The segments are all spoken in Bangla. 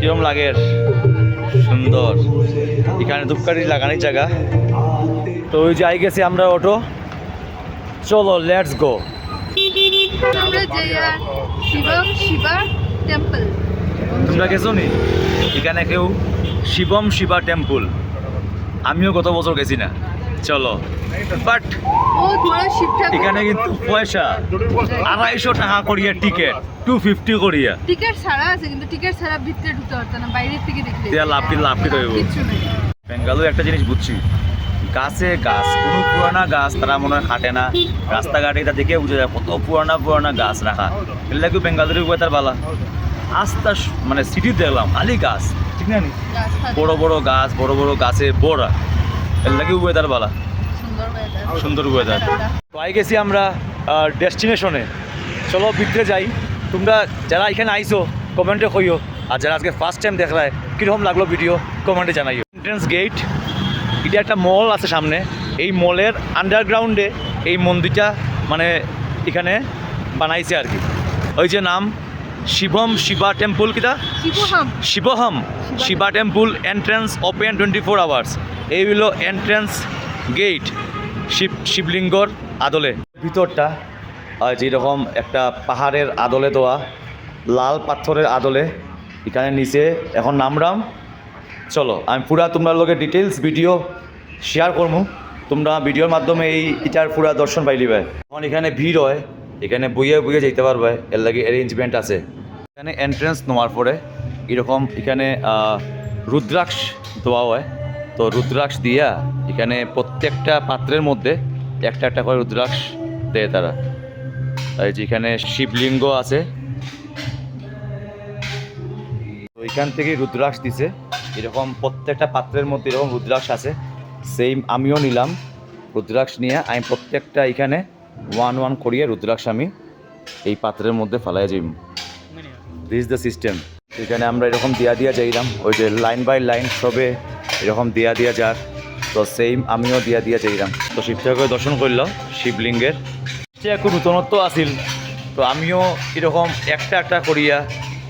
কিরম লাগে? সুন্দর। এখানে ধূপকাঠি লাগানোর জায়গা। তো ওই যে আই গেছি আমরা অটো। চলো লেটস গো তোমরা গেছো নি? এখানে কেউ শিবম শিবা টেম্পল আমিও গত বছর গেছি না। চলো। বাট এখানে কিন্তু পয়সা। আড়াইশো টাকা করিয়া টিকিট টু ফিফটি করিয়া। টিকিট ছাড়া আছে কিন্তু টিকিট ছাড়া ভিতরে ঢুকতে পারতো না বাইরের থেকে লাভ কি রইব? কিচ্ছু বেঙ্গালুরু একটা জিনিস বুঝছি। গাছে গাছ কোনো পুরানা গাছ তারা মনে হয় কাটে না। রাস্তাঘাটে এটা দেখে বুঝে যায় কত পুরানা পুরানা গাছ রাখা। এগুলো কি বেঙ্গালুরু ওয়েদার বালা? আস্তা মানে সিটি দেখলাম খালি গাছ। ঠিক না বড় বড় গাছ বড় বড় গাছে বড়া এর লাগে ওয়েদার বালা? সুন্দর ওয়েদার তো আই গেছি আমরা ডেস্টিনেশনে চলো ভিতরে যাই। তোমরা যারা এখানে আইছো কমেন্টে কইও। আর যারা আজকে ফার্স্ট টাইম দেখলায় কীরকম লাগল ভিডিও কমেন্টে জানাইও। এন্ট্রেন্স গেট এটা একটা মল আছে সামনে। এই মলের আন্ডারগ্রাউন্ডে এই মন্দিরটা মানে এখানে বানাইছে আর কি। ওই যে নাম শিবম শিবা টেম্পল কিটা? Shivoham. Shiva temple entrance open twenty four hours এই হলো এন্ট্রেন্স গেট শিব, শিবলিঙ্গর আদলে। ভিতরটা যেরকম একটা পাহাড়ের আদলে দেওয়া, লাল পাথরের আদলে, এখানে নিচে এখন নামরাম চলো, আমি পুরা তোমরা লোকের ডিটেলস ভিডিও শেয়ার করব। তোমরা ভিডিওর মাধ্যমে এই ইটার পুরা দর্শন পাইলিবে এখন এখানে ভিড় হয়, এখানে বইয়ে বইয়ে যেতে পারবে, এর লাগে অ্যারেঞ্জমেন্ট আছে। এখানে এন্ট্রেন্স নেওয়ার পরে, এরকম এখানে রুদ্রাক্ষ দেওয়া হয়। তো রুদ্রাক্ষ দিয়া এখানে প্রত্যেকটা পাত্রের মধ্যে একটা একটা করে রুদ্রাক্ষ দেয় তারা। এই যে এখানে শিবলিঙ্গ আছে। তো থেকে রুদ্রাক্ষ দিছে। এরকম প্রত্যেকটা পাত্রের মধ্যে এরকম রুদ্রাক্ষ আছে। সেম আমিও নিলাম। রুদ্রাক্ষ নিয়ে আমি প্রত্যেকটা এখানে ওয়ান ওয়ান করিয়ে রুদ্রাক্ষ আমি এই পাত্রের মধ্যে ফালাই যাই দিস দ্য সিস্টেম এখানে আমরা এরকম দিয়া দিয়া যাইলাম। ওই যে লাইন বাই লাইন সবে এরকম দিয়া দিয়া যাক তো সেম আমিও দিয়া দিয়া যাইলাম তো শিব ঠাকুর দর্শন করল শিবলিঙ্গের। সে একটু নূতনত্ব আসিল তো আমিও এরকম একটা একটা করিয়া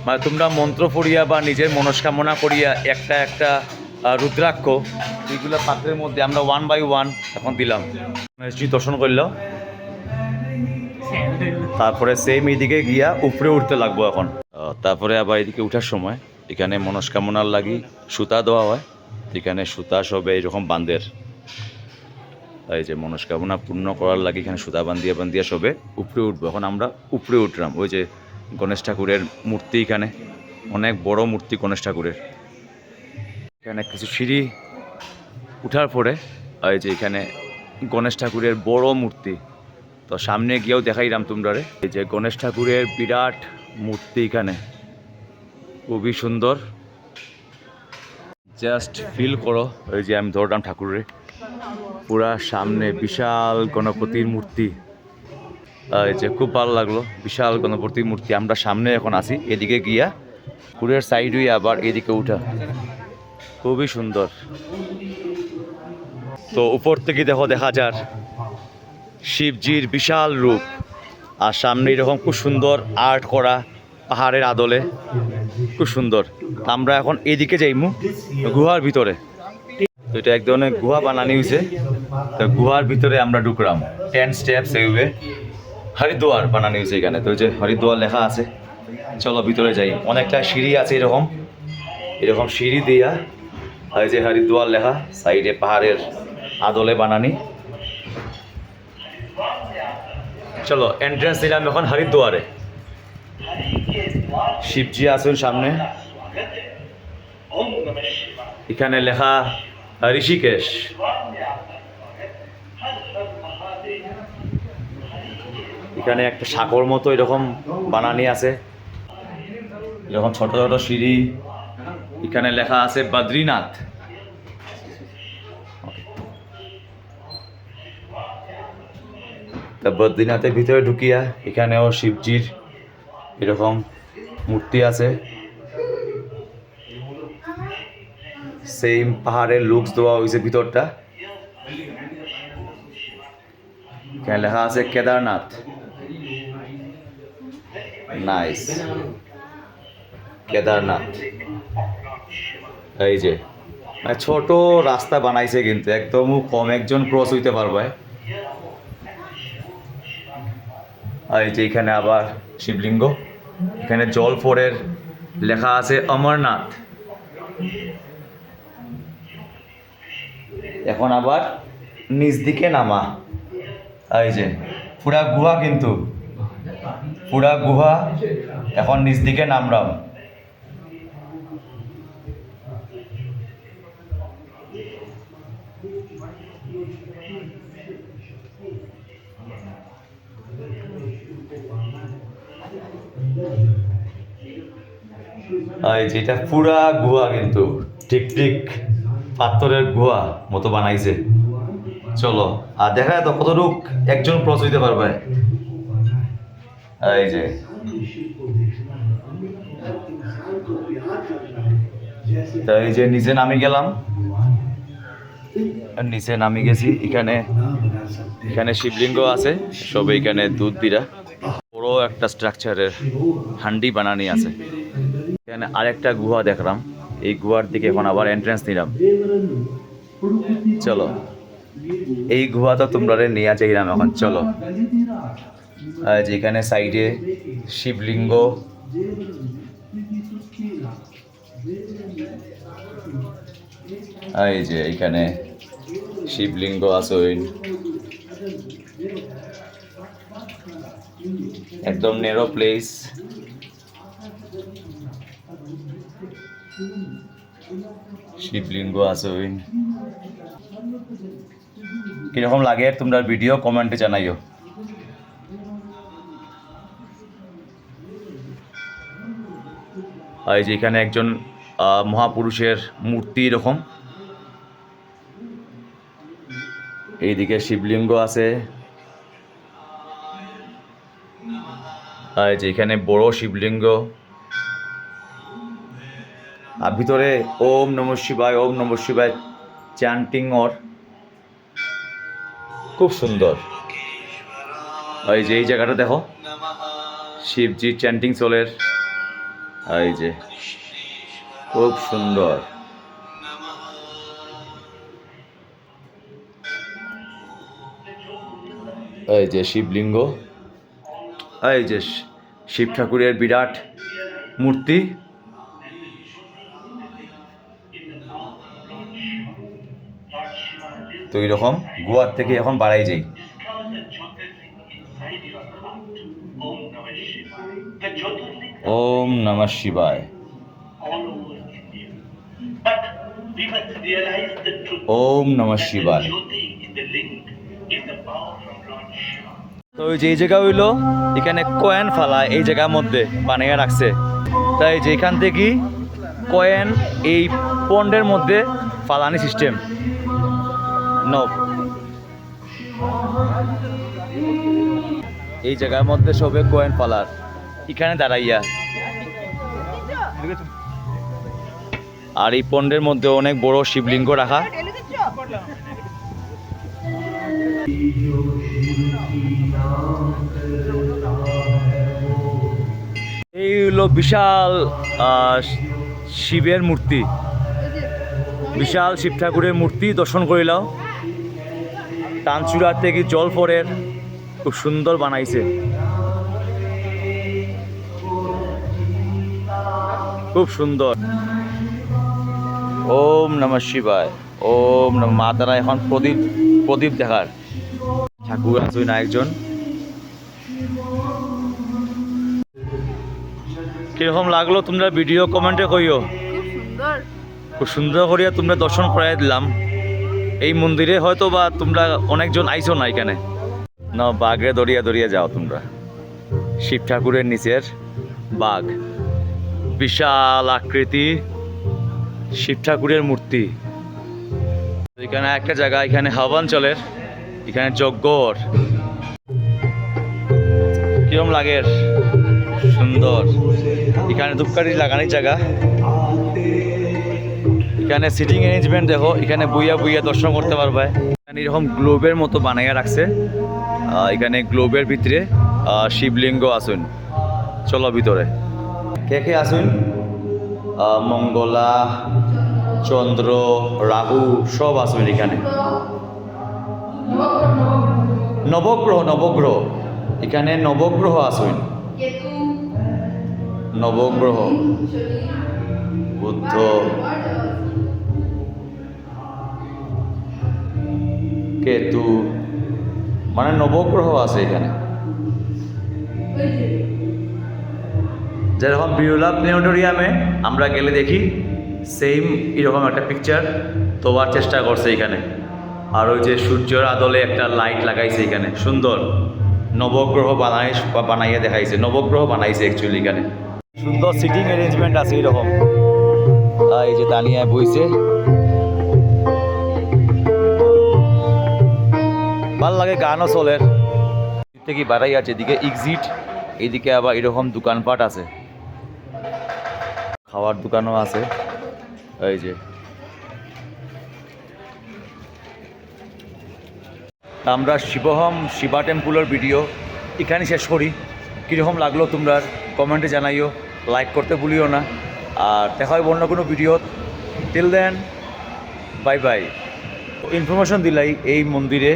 মানে তোমরা মন্ত্র পড়িয়া বা নিজের মনস্কামনা করিয়া একটা একটা রুদ্রাক্ষ, এইগুলো পাত্রের মধ্যে আমরা ওয়ান বাই ওয়ান এখন দিলাম। শ্রী দর্শন করল তারপরে সেম এইদিকে গিয়া উপরে উঠতে লাগবো এখন। তারপরে আবার এদিকে উঠার সময়। এখানে মনস্কামনার লাগি সুতা দেওয়া হয়। এখানে সুতা সবে এরকম বান্ধের এই যে মনস্কামনা পূর্ণ করার লাগে এখানে সুতা বান্ধিয়া বান্ধিয়া সবে উপরে উঠবো। এখন আমরা উপরে উঠলাম। ওই যে গণেশ ঠাকুরের মূর্তি এখানে। অনেক বড় মূর্তি গণেশ ঠাকুরের। এখানে কিছু সিঁড়ি উঠার পরে এই যে এখানে গণেশ ঠাকুরের বড় মূর্তি। তো সামনে গিয়েও দেখাইলাম তোমরা এই যে গণেশ ঠাকুরের বিরাট মূর্তি এখানে। খুবই সুন্দর। জাস্ট ফিল করো। ওই যে আমি ধরলাম ঠাকুরের। পুরা সামনে বিশাল গণপতির মূর্তি। এই যে খুব ভালো লাগল, বিশাল গণপতির মূর্তি। আমরা সামনে এখন আসি এদিকে গিয়া। পুরের সাইড হয়ে আবার এদিকে উঠা। খুবই সুন্দর। তো উপর থেকে দেখো, দেখা যার শিবজির বিশাল রূপ। আর সামনে এরকম খুব সুন্দর আর্ট করা। পাহাড়ের আদলে। খুব সুন্দর। আমরা এখন এদিকে যাইমু, গুহার ভিতরে। তো এটা এক ধরনের গুহা বানানি হয়েছে তো গুহার ভিতরে আমরা ঢুকলাম টেন স্টেপস এইভাবে হরিদ্বার বানানি হয়েছে এখানে। তো যে হরিদ্বার লেখা আছে। চলো ভিতরে যাই। অনেকটা সিঁড়ি আছে এরকম। এরকম সিঁড়ি দিয়া আর যে হরিদ্বার লেখা, সাইডে পাহাড়ের আদলে বানানি। চলো এন্ট্রান্স দিলাম এখন হরিদ্বারে। শিবজি আছেন সামনে। এখানে লেখা, ঋষিকেশ। এখানে একটা সাগর মতো এরকম বানানি আছে। এরকম ছোট ছোট সিঁড়ি। এখানে লেখা আছে, বদ্রীনাথ। তা বদ্রীনাথের ভিতরে ঢুকিয়া এখানেও শিবজির এরকম মূর্তি আছে। সেম পাহাড়ের লুকস দেওয়া হয়েছে ভিতরটা। এখানে লেখা আছে কেদারনাথ। নাইস কেদারনাথ। এই যে মানে ছোট রাস্তা বানাইছে কিন্তু, একদম কম একজন ক্রস হইতে পারবে। এই যে এখানে আবার শিবলিঙ্গ। এখানে জল ফোরের লেখা আছে অমরনাথ। এখন আবার নিজ দিকে নামা। এই যে পুরা গুহা কিন্তু। পুরা গুহা, এখন নিজ দিকে নামলাম এই যে এটা পুরা গুহা কিন্তু। ঠিক ঠিক পাথরের গুহা মতো বানাইছে। চলো, আর দেখা যায় তো কতটুক একজন ক্রস পারবে। এই যে। এই যে নিচে নামি গেলাম। নিচে নামি গেছি, এখানে এখানে শিবলিঙ্গ আছে, সব এখানে দুধ দিরা। বড় একটা স্ট্রাকচারের হান্ডি বানানি আছে। এখানে আরেকটা গুহা দেখলাম। এই গুহার দিকে এখন আবার এন্ট্রেন্স নিলাম। চলো। এই গুহা তো তোমরা নিয়ে চাইলাম এখন চলো। যেখানে সাইডে শিবলিঙ্গ। এই যে এখানে শিবলিঙ্গ ওই। একদম নেরো প্লেস শিবলিঙ্গ আছে ওই। কীরকম লাগে তোমরা ভিডিও কমেন্টে জানাইও। এই যে এখানে একজন মহাপুরুষের মূর্তি এরকম। এইদিকে শিবলিঙ্গ আছে। আর যে এখানে বড় শিবলিঙ্গ। ভিতরে ওম নম শিবায়, ওম নম শিবায় চ্যান্টিং ওর খুব সুন্দর। এই যে, এই জায়গাটা দেখো। শিবজি চ্যান্টিং আর এই যে, খুব সুন্দর। এই যে শিবলিঙ্গ। এই যে শিব ঠাকুরের বিরাট মূর্তি। তো এইরকম গোয়ার থেকে এখন বাড়াই যাই ওম নমঃ শিবায়। ওম নমঃ শিবায়। তো যে জায়গা হইল, এখানে কয়েন ফালা, এই জায়গার মধ্যে বানিয়ে রাখছে। তাই যেখান থেকে কয়েন এই পন্ডের মধ্যে ফালানি সিস্টেম এই জায়গার মধ্যে সবে কয়েন পালার। এখানে দাঁড়াইয়া। আর এই পণ্ডের মধ্যে অনেক বড় শিবলিঙ্গ রাখা। এই হলো বিশাল শিবের মূর্তি। বিশাল শিব ঠাকুরের মূর্তি দর্শন করিলাম। তানচুরা থেকে জল পরের খুব সুন্দর বানাইছে। খুব সুন্দর। ওম নমঃ শিবায় ওম নম মা তারা এখন প্রদীপ প্রদীপ দেখার। ঠাকুর আছে না একজন কীরকম লাগল তোমরা ভিডিও কমেন্টে কইও? খুব খুব সুন্দর করিয়া তোমরা দর্শন করাই দিলাম। এই মন্দিরে হয়তো বা তোমরা অনেকজন আইছো না এখানে। না বাঘে দরিয়া দরিয়া যাও তোমরা। শিব ঠাকুরের নিচের বাঘ। বিশাল আকৃতি শিব ঠাকুরের মূর্তি। এখানে একটা জায়গা, এখানে হাবাঞ্চলের এখানে যজ্ঞর। কিরম লাগে সুন্দর। এখানে ধূপকাঠি লাগানোর জায়গা। এখানে সিটিং অ্যারেঞ্জমেন্ট দেখো, এখানে বুইয়া বুইয়া দর্শন করতে পারবে। এখানে এরকম গ্লোবের মতো বানাইয়া রাখছে। এখানে গ্লোবের ভিতরে শিবলিঙ্গ আসুন চলো ভিতরে। কে কে আসুন মঙ্গলা, চন্দ্র, রাহু, সব আসবেন এখানে। নবগ্রহ নবগ্রহ। এখানে নবগ্রহ আসবেন নবগ্রহ। বুদ্ধ। কেতু মানে নবগ্রহ আছে এখানে। যেরকম বিউলা প্লেনেটোরিয়ামে আমরা গেলে দেখি সেম এরকম একটা পিকচার তোবার চেষ্টা করছে এখানে। আর ওই যে সূর্যের আদলে একটা লাইট লাগাইছে এখানে, সুন্দর। নবগ্রহ বানাই বানাইয়ে দেখাইছে, নবগ্রহ বানাইছে অ্যাকচুয়ালি এখানে। সুন্দর সিটিং অ্যারেঞ্জমেন্ট আছে এরকম। এই যে দাঁড়িয়ে বইছে। ভালো লাগে গানও চলের থেকে বাড়াই আছে? এদিকে এক্সিট এদিকে আবার এরকম দোকানপাট আছে। খাওয়ার দোকানও আছে। এই যে। আমরা শিবহম শিবা টেম্পুলের ভিডিও এখানে শেষ করি। কীরকম লাগল তোমরা কমেন্টে জানাইও। লাইক করতে ভুলিও না। আর দেখা হয় অন্য কোনো video. Till then bye bye information দিলাই এই মন্দিরে।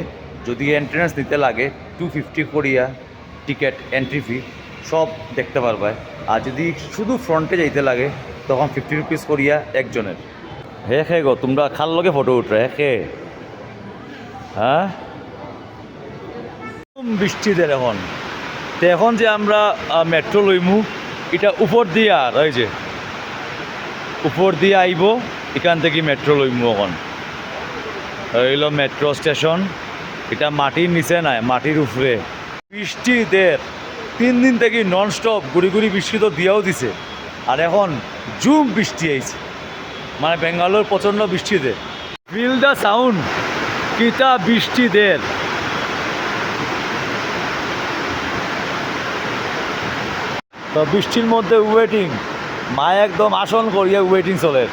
যদি এন্ট্রেন্স দিতে লাগে টু ফিফটি করিয়া টিকিট এন্ট্রি ফি সব দেখতে পারবে। আর যদি শুধু ফ্রন্টে যাইতে লাগে, তখন ফিফটি রুপিস করিয়া একজনের। হে খে গো, তোমরা খাল লগে ফটো উঠবে হে খে হ্যাঁ? বৃষ্টি দেয় এখন। তো এখন যে আমরা মেট্রো লইমু, এটা উপর দিয়ে আর ওই যে। উপর দিয়ে আইব, এখান থেকে মেট্রো লইমু এখন। হইল মেট্রো স্টেশন এটা মাটির নিচে নাই, মাটির উপরে। বৃষ্টি দের তিন দিন থেকে নন স্টপ গুড়ি গুড়ি বৃষ্টি তো দিয়াও দিছে। আর এখন জুম বৃষ্টি আইছে। মানে বেঙ্গালোর প্রচণ্ড বৃষ্টি দে। ফিল দ্য সাউন্ড, কিতা বৃষ্টি দের। তো বৃষ্টির মধ্যে ওয়েটিং মা একদম আসন করিয়া ওয়েটিং চলে।